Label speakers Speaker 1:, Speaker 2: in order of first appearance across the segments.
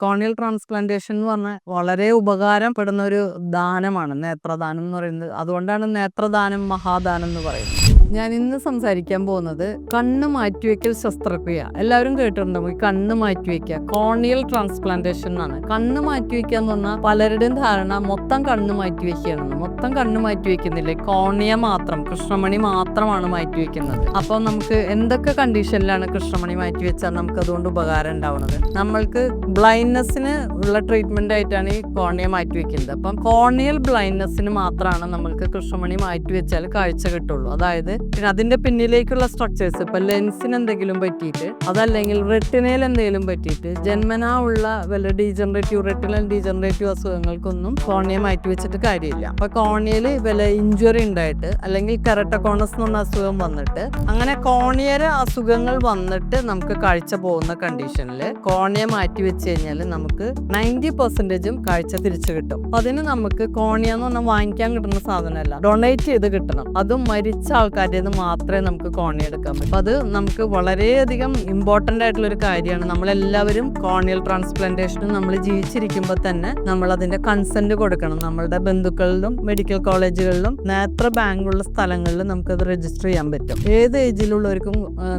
Speaker 1: കോണിയൽ transplantation എന്ന് പറഞ്ഞാൽ വളരെ ഉപകാരപ്പെടുന്ന ഒരു ദാനമാണ് നേത്രദാനം എന്ന് പറയുന്നത്. അതുകൊണ്ടാണ് നേത്രദാനം മഹാദാനം എന്ന് പറയുന്നത്. ഞാൻ ഇന്ന് സംസാരിക്കാൻ പോകുന്നത് കണ്ണ് മാറ്റിവെക്കൽ ശസ്ത്രക്രിയ. എല്ലാവരും കേട്ടിട്ടുണ്ടാവും ഈ കണ്ണ് മാറ്റിവെക്കുക. കോണിയൽ ട്രാൻസ്പ്ലാന്റേഷൻ എന്നാണ്. കണ്ണ് മാറ്റിവെക്കുക എന്ന് പറഞ്ഞാൽ പലരുടെയും ധാരണ മൊത്തം കണ്ണ് മാറ്റിവെക്കുകയാണെന്ന്. മൊത്തം കണ്ണ് മാറ്റിവെക്കുന്നില്ല? കോണിയ മാത്രം കൃഷ്ണമണി മാത്രമാണ് മാറ്റിവെക്കുന്നത്. അപ്പോൾ നമുക്ക് എന്തൊക്കെ കണ്ടീഷനിലാണ് കൃഷ്ണമണി മാറ്റിവെച്ചാൽ നമുക്ക് അതുകൊണ്ട് ഉപകാരം ഉണ്ടാവുന്നത്? നമ്മൾക്ക് ബ്ലൈൻഡ്നെസ്സിന് ഉള്ള ട്രീറ്റ്മെന്റ് ആയിട്ടാണ് ഈ കോണിയ മാറ്റിവെക്കുന്നത്. അപ്പം കോണിയൽ ബ്ലൈൻഡ്നെസ്സിന് മാത്രമാണ് നമ്മൾക്ക് കൃഷ്ണമണി മാറ്റിവെച്ചാൽ കാഴ്ച കിട്ടുള്ളൂ. അതായത് പിന്നെ അതിന്റെ പിന്നിലേക്കുള്ള സ്ട്രക്ചേഴ്സ് ഇപ്പൊ ലെൻസിന് എന്തെങ്കിലും പറ്റിയിട്ട് അതല്ലെങ്കിൽ റെട്ടിനയിൽ എന്തെങ്കിലും പറ്റിയിട്ട് ജന്മനാ ഉള്ള വല്ല ഡീജനറേറ്റീവ് റെട്ടിനൽ ഡീജനറേറ്റീവ് അസുഖങ്ങൾക്കൊന്നും കോണിയ മാറ്റി വെച്ചിട്ട് കാര്യമില്ല. അപ്പൊ കോണിയയിൽ വല്ല ഇഞ്ചുറി ഉണ്ടായിട്ട് അല്ലെങ്കിൽ കെറട്ടക്കോണസ് എന്ന് പറഞ്ഞ അസുഖം വന്നിട്ട് അങ്ങനെ കോണിയര അസുഖങ്ങൾ വന്നിട്ട് നമുക്ക് കാഴ്ച പോകുന്ന കണ്ടീഷനിൽ കോണിയ മാറ്റി വെച്ച് കഴിഞ്ഞാൽ നമുക്ക് നയന്റി പെർസെന്റേജും കാഴ്ച തിരിച്ചു കിട്ടും. അതിന് നമുക്ക് കോണിയ എന്ന് പറഞ്ഞാൽ വാങ്ങിക്കാൻ കിട്ടുന്ന സാധനമല്ല ഡൊണേറ്റ് ചെയ്ത് കിട്ടണം. അതും മരിച്ച നിന്ന് മാത്രമേ നമുക്ക് കോണിയെടുക്കാൻ പറ്റൂ. അത് നമുക്ക് വളരെയധികം ഇമ്പോർട്ടന്റ് ആയിട്ടുള്ള ഒരു കാര്യമാണ്. നമ്മളെല്ലാവരും കോണിയൽ ട്രാൻസ്പ്ലാന്റേഷനും നമ്മൾ ജീവിച്ചിരിക്കുമ്പോൾ തന്നെ നമ്മൾ അതിന്റെ കൺസെന്റ് കൊടുക്കണം. നമ്മളുടെ ബന്ധുക്കളിലും മെഡിക്കൽ കോളേജുകളിലും നേത്ര ബാങ്കുള്ള സ്ഥലങ്ങളിലും നമുക്കത് രജിസ്റ്റർ ചെയ്യാൻ പറ്റും. ഏത് ഏജിലുള്ളവർക്കും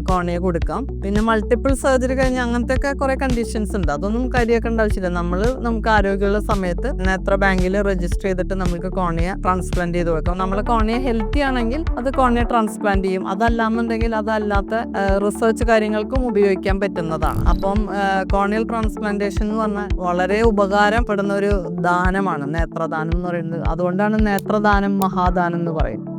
Speaker 1: കോണിയ കൊടുക്കാം. പിന്നെ മൾട്ടിപ്പിൾ സർജറി കഴിഞ്ഞ് അങ്ങനത്തെ ഒക്കെ കുറെ കണ്ടീഷൻസ് ഉണ്ട്. അതൊന്നും കാര്യമാക്കേണ്ട ആവശ്യമില്ല. നമ്മൾ നമുക്ക് ആരോഗ്യമുള്ള സമയത്ത് നേത്ര ബാങ്കിൽ രജിസ്റ്റർ ചെയ്തിട്ട് നമുക്ക് കോണിയ ട്രാൻസ്പ്ലാന്റ് ചെയ്ത് കൊടുക്കാം. നമ്മളെ കോണിയ ഹെൽത്തി ആണെങ്കിൽ അത് കോണിയ ട്രാൻസ്പ്ലാന്റ് ചെയ്യും. അതല്ലാന്നുണ്ടെങ്കിൽ അതല്ലാത്ത റിസർച്ച് കാര്യങ്ങൾക്കും ഉപയോഗിക്കാൻ പറ്റുന്നതാണ്. അപ്പം കോണിയൽ ട്രാൻസ്പ്ലാന്റേഷൻ എന്ന് പറഞ്ഞാൽ വളരെ ഉപകാരപ്പെടുന്ന ഒരു ദാനമാണ് നേത്രദാനം എന്ന് പറയുന്നത്. അതുകൊണ്ടാണ് നേത്രദാനം മഹാദാനം എന്ന് പറയുന്നത്.